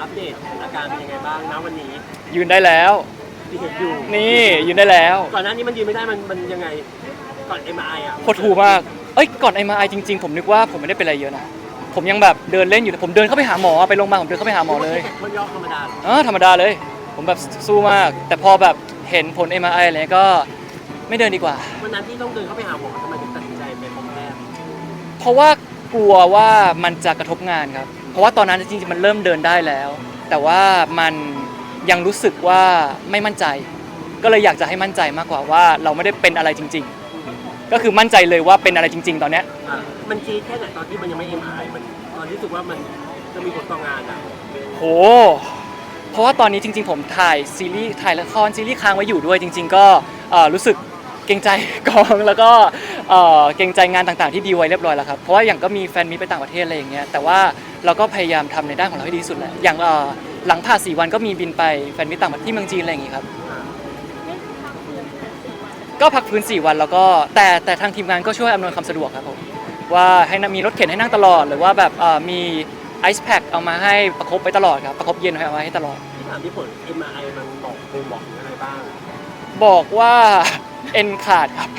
อัปเดตอาการเป็นยังไงบ้างนะวันนี้ยืนได้แล้ว ที่เห็นอยู่นี่ยืนได้แล้วก่อนหน้านี้มันยืนไม่ได้มันมันยังไงก่อน MRI อะโคตรถูมากเอ้ยก่อนไอมาไอจริงๆ ผมนึกว่าผมไม่ได้เป็นอะไรเยอะนะผมยังแบบเดินเล่นอยู่แต่ผมเดินเข้าไปหาหมอไปโรงพยาบาลผมเดินเข้าไปหาหมอเลยมันย่อธรรมดาอ๋อธรรมดาเลย ผมแบบสู้มาก แต่พอแบบเห็นผล MRI อะไรเงี้ยก็ไม่เดินดีกว่า วันนั้นที่ต้องเดินเข้าไปหาหมอทำไมถึงตัดสินใจไปพบแพทย์เพราะว่ากลัวว่ามันจะกระทบงานครับเพ ราะว่าตอนนั้นจริงๆมันเริ่มเดินได้แล้ว แต่ว่ามันยังรู้สึกว่าไม่มั่นใจ ก็เลยอยากจะให้มั่นใจมากกว่าว่าเราไม่ได้เป็นอะไรจริง ๆ ก็คือมั่นใจเลยว่าเป็นอะไรจริง ๆ ตอนเนี้ยอะมันจีดแค่ไหนตอนที่มันยังไม่ MRI มันตอนที่รู้สึกว่ามันจะมีผลต่องานอะโห เพราะว่าตอนนี้จริง ๆ ผมถ่ายซีรีส์ถ่ายละครซีรีส์ค้างไว้อยู่ด้วยจริง ๆ ก็เอ่อรู้สึกเกรงใจกองแล้วก็เอ่อเกรงใจงานต่างๆที่ดีลไว้เรียบร้อยแล้วครับเพราะว่าอย่างก็มีแฟนมิตไปต่างประเทศอะไรอย่างเงี้ยแต่ว่า เราก็พยายามทำในด้านของเราให้ดีที่สุดแหละอย่างเอ่อหลังผ่าสี่วันก็มีบินไปแฟนมิตต่างประเทศที่เมืองจีนอะไรอย่างงี้ครับก็พักฟื้น 4 วันแล้วก็แต่แต่ทางทีมงานก็ช่วยอำนวยความสะดวกครับผมว่าให้มีรถเข็นให้นั่งตลอด หรือว่าแบบเอ่อมีไอซ์แพคเอามาให้ประคบไปตลอดครับประคบเย็นเอาไว้ให้ตลอดที่ถามที่ผล MRI มันบอกคงบอกถึงอะไรบ้าง บอกว่าเอ็นขาดครับ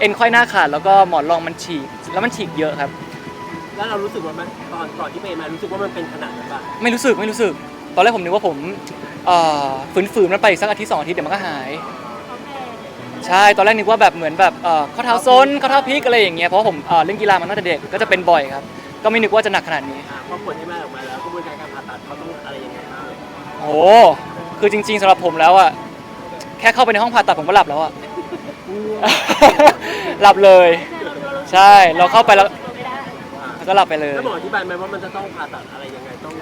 เอ็นค่อยหน้าขาดแล้วก็หมอนรองมันฉีกแล้วมันฉีกเยอะครับ แล้วเรารู้สึกว่ามันตอนก่อนที่ไป MRI รู้สึกว่ามันเป็นขนาดนั้นป่ะไม่รู้สึกไม่รู้สึก ตอนแรกผมนึกว่าผมเอ่อฝืนๆมันไปอีกสักอาทิตย์สองอาทิตย์เดี๋ยวมันก็หาย ใช่ ตอนแรกนึกว่าแบบเหมือนแบบเอ่อข้อเท้าซ้นข้อเท้าพลิกอะไรอย่างเงี้ย เพราะว่าผมเอ่อเล่นกีฬามาตั้งแต่เด็กก็จะเป็นบ่อยครับ ก็ไม่นึกว่าจะหนักขนาดนี้ อะพอผล MRI ออกมาแล้วกระบวนการการผ่าตัดเขาต้องอะไรยังไงบ้างโอ้คือจริง ๆสำหรับผมแล้วอะแค่เข้าไปในห้องผ่าตัดผมก็หลับแล้วอะ หลับเลย ใช่ เราเข้าไปแล้วอะ ก็หลับไปเลยแล้วหมออธิบายไหมว่ามันจะต้องผ่าตัดอะไรยังไงต้อง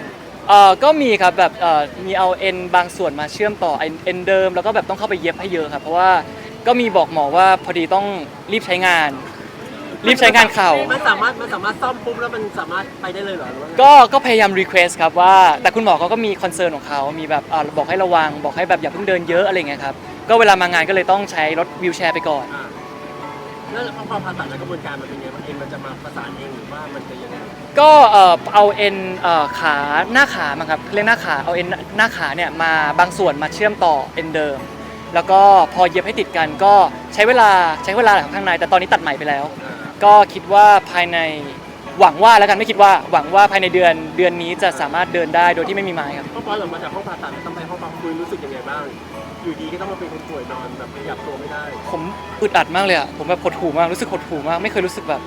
เอ่อก็มีครับแบบเอ่อมีเอาเอ็นบางส่วนมาเชื่อมต่อเอ็นเอ็นเดิม แล้วก็แบบต้องเข้าไปเย็บให้เยอะครับเพราะว่าก็มีบอกหมอว่าพอดีต้องรีบใช้งาน รีบใช้งานเข่า มันสามารถมันสามารถซ่อมปุ๊บแล้วมันสามารถไปได้เลยเหรอหรือว่าไงก็ก็พยายามรีเควสครับว่า แต่คุณหมอเขาก็มีคอนเซิร์นของเขามีแบบเอ่อบอกให้ระวัง บอกให้แบบอย่าเพิ่งเดินเยอะอะไรเงี้ยครับ ก็เวลามางานก็เลยต้องใช้รถวิวแชร์ไปก่อน อ่ะแล้วพอพอผ่าตัดแล้วกระบวนการมันเป็นยังไงมันเองมันจะมาประสานเองหรือว่ามันจะยังไงก็เอ่อเอาเอ็นเอ่อขาหน้าขามาครับเรียกหน้าขาเอาเอ็นหน้าขาเนี่ยมาบางส่วนมาเชื่อมต่อเอ็นเดิม แล้วก็พอเย็บให้ติดกันก็ใช้เวลาใช้เวลาข้างในแต่ตอนนี้ตัดใหม่ไปแล้วอ่าก็คิดว่าภายในหวังว่าแล้วกันไม่คิดว่าหวังว่าภายในเดือนเดือนนี้จะสามารถเดินได้โดยที่ไม่มีไม้ครับพอปอยออกมาจากห้องผ่าตัดแล้วต้องไปห้องพักฟื้นรู้สึกยังไงบ้าง อยู่ดีก็ต้องมาเป็นคนป่วยนอนแบบขยับตัวไม่ได้ผมอึดอัดมากเลยอะผมแบบหดหูมากรู้สึกหดหูมากไม่เคยรู้สึกแบบ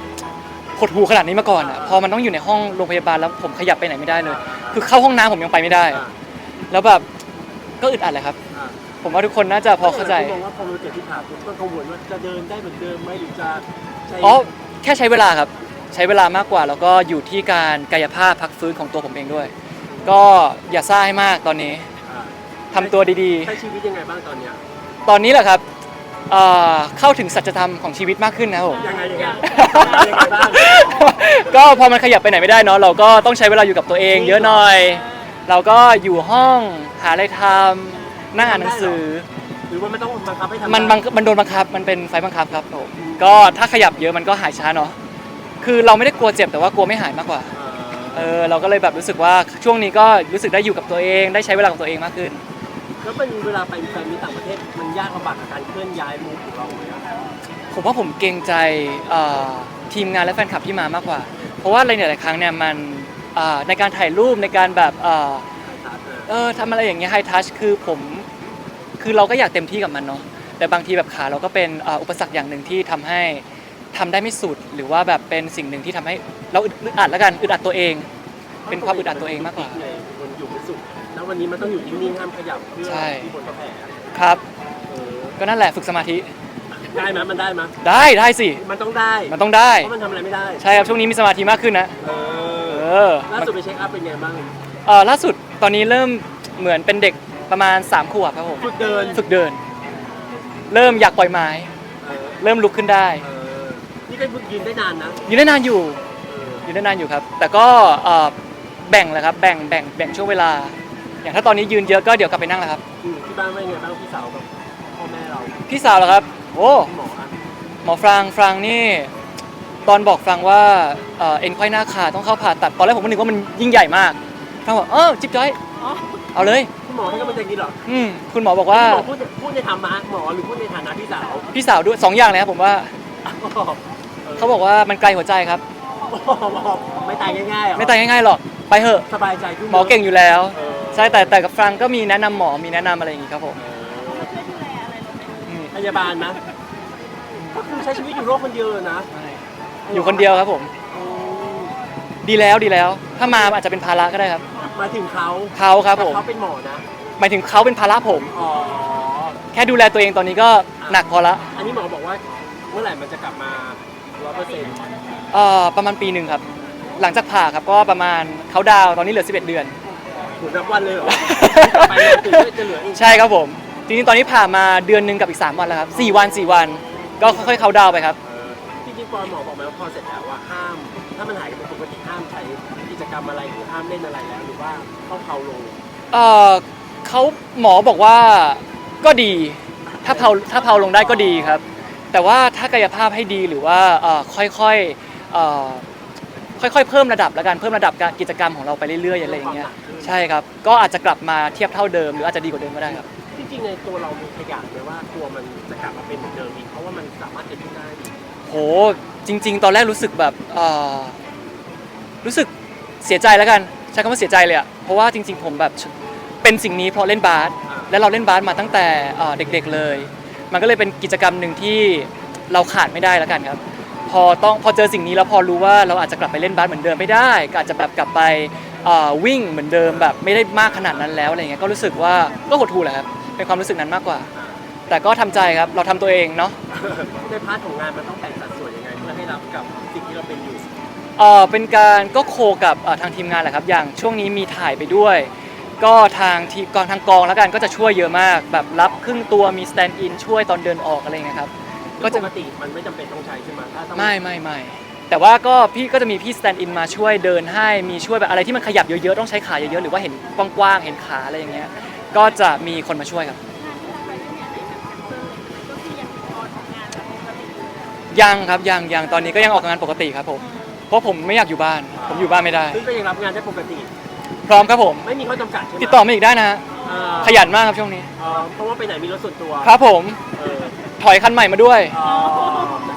หดหูขนาดนี้มาก่อนอะพอมันต้องอยู่ในห้องโรงพยาบาลแล้วผมขยับไปไหนไม่ได้เลย คือเข้าห้องน้ำผมยังไปไม่ได้ อ่าแล้วแบบก็อึดอัดเลยครับ อ่าผมว่าทุกคนน่าจะพอเข้าใจมองว่าพอเราเจ็บที่ขาปุ๊บก็กังวลว่าจะเดินได้เหมือนเดิมไหมหรือจะใช้อ๋อแค่ใช้เวลาครับ ใช้เวลามากกว่า แล้วก็อยู่ที่การกายภาพพักฟื้นของตัวผมเองด้วย ก็อย่าซ่าให้มากตอนนี้อ่า ทำตัวดีใช้ชีวิตยังไงบ้างตอนเนี้ยๆ ตอนนี้แหละครับเอ่อเข้าถึงสัจธรรมของชีวิตมากขึ้นนะครับผม ยังไงยังไงยังไงบ้างก็พอมันขยับไปไหนไม่ได้เนาะเราก็ต้องใช้เวลาอยู่กับตัวเอง เยอะหน่อย เราก็อยู่ห้องหาอะไรทำนั่งอ่านหนังสือ หรือว่ามันต้องบังคับให้ทำมันบังมันโดนบังคับมันเป็นไฟบังคับครับผมก็ถ้าขยับเยอะมันก็หายช้าเนาะคือเราไม่ได้กลัวเจ็บแต่ว่ากลัวไม่หายมากกว่าเอ่อเออเราก็เลยแบบรู้สึกว่าช่วงนี้ก็รู้สึกได้อยู่กับตัวเอง ได้ใช้เวลากับตัวเองมากขึ้น แล้วเป็นเวลาไปแฟนมีต่างประเทศมันยากลำบากกับการเคลื่อนย้ายมูฟของเราไหมอะผมว่าผมเกรงใจเอ่อทีมงานและแฟนคลับที่มามากกว่า เพราะว่าอะไรเนี่ยหลายครั้งเนี่ยมันเอ่อในการถ่ายรูปในการแบบเอ่อถ่ายทัศน์เออทำอะไรอย่างเงี้ยไฮทัชคือผมคือเราก็อยากเต็มที่กับมันเนาะแต่บางทีแบบขาเราก็เป็นเอ่ออุปสรรคอย่างหนึ่งที่ทำให้ทำได้ไม่สุด หรือว่าแบบเป็นสิ่งหนึ่งที่ทำให้เราอึดอัดแล้วกันอึดอัดตัวเอง เป็นความอึดอัดตัวเองมากกว่า เลยคนอยู่ไม่สุข แล้ววันนี้มันต้องอยู่นิ่งๆห้ามขยับเพื่อใช่ ที่บนกระแผลครับ เออก็นั่นแหละฝึกสมาธิได้ไหมมันได้ไหมได้ได้สิ มันต้องได้ มันต้องได้ เพราะมันทำอะไรไม่ได้ใช่ครับช่วงนี้มีสมาธิมากขึ้นนะ เอเอออล่าสุดไปเช็คอัพเป็นไงบ้างเออล่าสุดตอนนี้เริ่มเหมือนเป็นเด็กประมาณ3ขวบครับผมฝึกเดินฝึกเดิน เริ่มอยากปล่อยไม้ เออเริ่มลุกขึ้นได้เออนี่ก็ยืนได้นานนะอยู่ได้นานอยู่เอออยู่ได้นานอยู่ครับ แต่ก็เอ่อแบ่งแหละครับแบ่งแบ่งแบ่งช่วงเวลา อย่างถ้าตอนนี้ยืนเยอะก็เดี๋ยวกลับไปนั่งแหละครับ อืมที่บ้านว่ายังไงบ้างพี่สาวกับพ่อแม่เราพี่สาวเหรอครับ โอ้พี่หมออะหมอฟรางฟรางนี่ ตอนบอกฟรางว่าเอ่อเอ็นไขว้หน้าขาต้องเข้าผ่าตัดตอนแรกผมก็นึกว่ามันยิ่งใหญ่มากฟางบอกเออจิ๊บจ้อยอ๋อเอาเลย คุณหมอให้กำลังใจกินเหรออืมคุณหมอบอกว่าหมอพูดพูดในธรรมะหมอหรือพูดในฐานะพี่สาวพี่สาวด้วยสองอย่างเลยครับผมว่าเขาบอกว่ามันไกลหัวใจครับ ไม่ตายง่ายๆเหรอไม่ตายง่ายๆหรอกไปเถอะ สบายใจขึ้นหมอเก่งอยู่แล้ว เออ ใช่แต่แต่กับฟรังก็มีแนะนำหมอมีแนะนำอะไรอย่างงี้ครับผมเออช่วยดูแลอะไรเราไหมอืมพยาบาลนะก็คือใช้ชีวิตอยู่โลกคนเดียวเลยนะใช่อยู่คนเดียวครับผมอืมดีแล้วดีแล้ว ถ้ามาอาจจะเป็นภาระก็ได้ครับมาถึงเขาเขาครับผมแต่เขาเป็นหมอนะ หมายถึงเขาเป็นภาระผม อ๋อ แค่ดูแลตัวเองตอนนี้ก็หนักพอละอันนี้หมอบอกว่าเมื่อไหร่มันจะกลับมาร้อยเปอร์เซ็นต์เอ่อประมาณปีหนึ่งครับ หลังจากผ่าครับก็ประมาณเขาดาวน์ตอนนี้เหลือ 11 เดือน ถึงนับวันเลยเหรอไปถึงจะเหลืออีกใช่ครับผม จริงๆตอนนี้ผ่ามาเดือนหนึ่งกับอีก 3 วันแล้วครับ 4 วัน 4 วัน ก็ค่อยๆเขาดาวน์ไปครับเออจริงๆปอนหมอบอกไหมว่าพอเสร็จแล้วว่าห้าม ถ้ามันหายเป็นปกติห้ามใช้กิจกรรมอะไรหรือห้ามเล่นอะไรแล้วหรือว่าต้องเผาลงเอ่อเขาหมอบอกว่าก็ดี ถ้าเผาถ้าเผาลงได้ก็ดีครับ แต่ว่าถ้ากายภาพให้ดีหรือว่าเอ่อค่อยๆเอ่อค่อยๆเพิ่มระดับแล้วกันเพิ่มระดับการกิจกรรมของเราไปเรื่อยๆอะไรอย่างเงี้ย ใช่ครับ ก็อาจจะกลับมาเทียบเท่าเดิมหรืออาจจะดีกว่าเดิมก็ได้ครับ จริงๆในตัวเรามีขยะไหมว่ากลัวมันจะกลับมาเป็นเหมือนเดิมอีกเพราะว่ามันสามารถเกิดขึ้นได้โห จริง ๆ ตอนแรกรู้สึกแบบเอ่อรู้สึกเสียใจแล้วกัน ใช้คำว่าเสียใจเลยอะเพราะว่าจริง ๆ ผมแบบเป็นสิ่งนี้เพราะเล่นบาสอ่าและเราเล่นบาสมาตั้งแต่เอ่อเด็ก ๆเลย มันก็เลยเป็นกิจกรรมหนึ่งที่เราขาดไม่ได้แล้วกันครับ พอต้องพอเจอสิ่งนี้แล้วพอรู้ว่าเราอาจจะกลับไปเล่นบาสเหมือนเดิมไม่ได้ก็อาจจะแบบกลับไปเอ่อ วิ่งเหมือนเดิมแบบไม่ได้มากขนาดนั้นแล้วอะไรเงี้ยก็รู้สึกว่าก็หดหู่แหละครับเป็นความรู้สึกนั้นมากกว่าอ่าแต่ก็ทำใจครับเราทำตัวเองเนาะในพาร์ทของงานมันต้องแบ่งสัดส่วนยังไงเพื่อให้รับกับสิ่งที่เราเป็นอยู่เออเป็นการก็โคกับเอ่อทางทีมงานแหละครับ อย่างช่วงนี้มีถ่ายไปด้วย ก็ทางทีกองทางกองแล้วกันก็จะช่วยเยอะมาก แบบรับครึ่งตัวมีสแตนด์อินช่วยตอนเดินออกอะไรเงี้ยครับก็ก็จะปกติมันไม่จำเป็นต้องใช้ใช่ไหมถ้าต้องไม่ไม่ไม่ แต่ว่าก็พี่ก็จะมีพี่สแตนด์อินมาช่วยเดินให้มีช่วยแบบอะไรที่มันขยับเยอะๆต้องใช้ขาเยอะๆหรือว่าเห็นกว้างๆเห็นขาอะไรอย่างเงี้ยก็จะมีคนมาช่วยครับงานที่เราไปเนี่ยในแบบแคนเซอร์ก็คือยังออนของงานแบบปกติอยู่ยังครับยังยังตอนนี้ก็ยังออกงานปกติครับผมเพราะผมไม่อยากอยู่บ้าน ผมอยู่บ้านไม่ได้ ซึ่งก็ยังรับงานได้ปกติ พร้อมครับผม ไม่มีข้อจำกัดใช่ไหมติดต่อมาอีกได้นะฮะเอ่อขยันมากครับช่วงนี้ เอ่อเพราะว่าไปไหนมีรถส่วนตัวครับผมเออถอยคันใหม่มาด้วย เอ่อ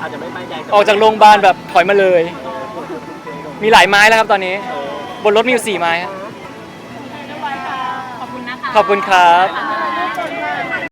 อาจจะไม่ไปแดงแต่ออกจากโรงพยาบาลแบบถอยมาเลยเออมีหลายไม้แล้วครับตอนนี้เออบนรถมีอยู่สี่ไม้ฮะเรียบร้อยค่ะขอบคุณนะคะ ขอบคุณครับค่ะ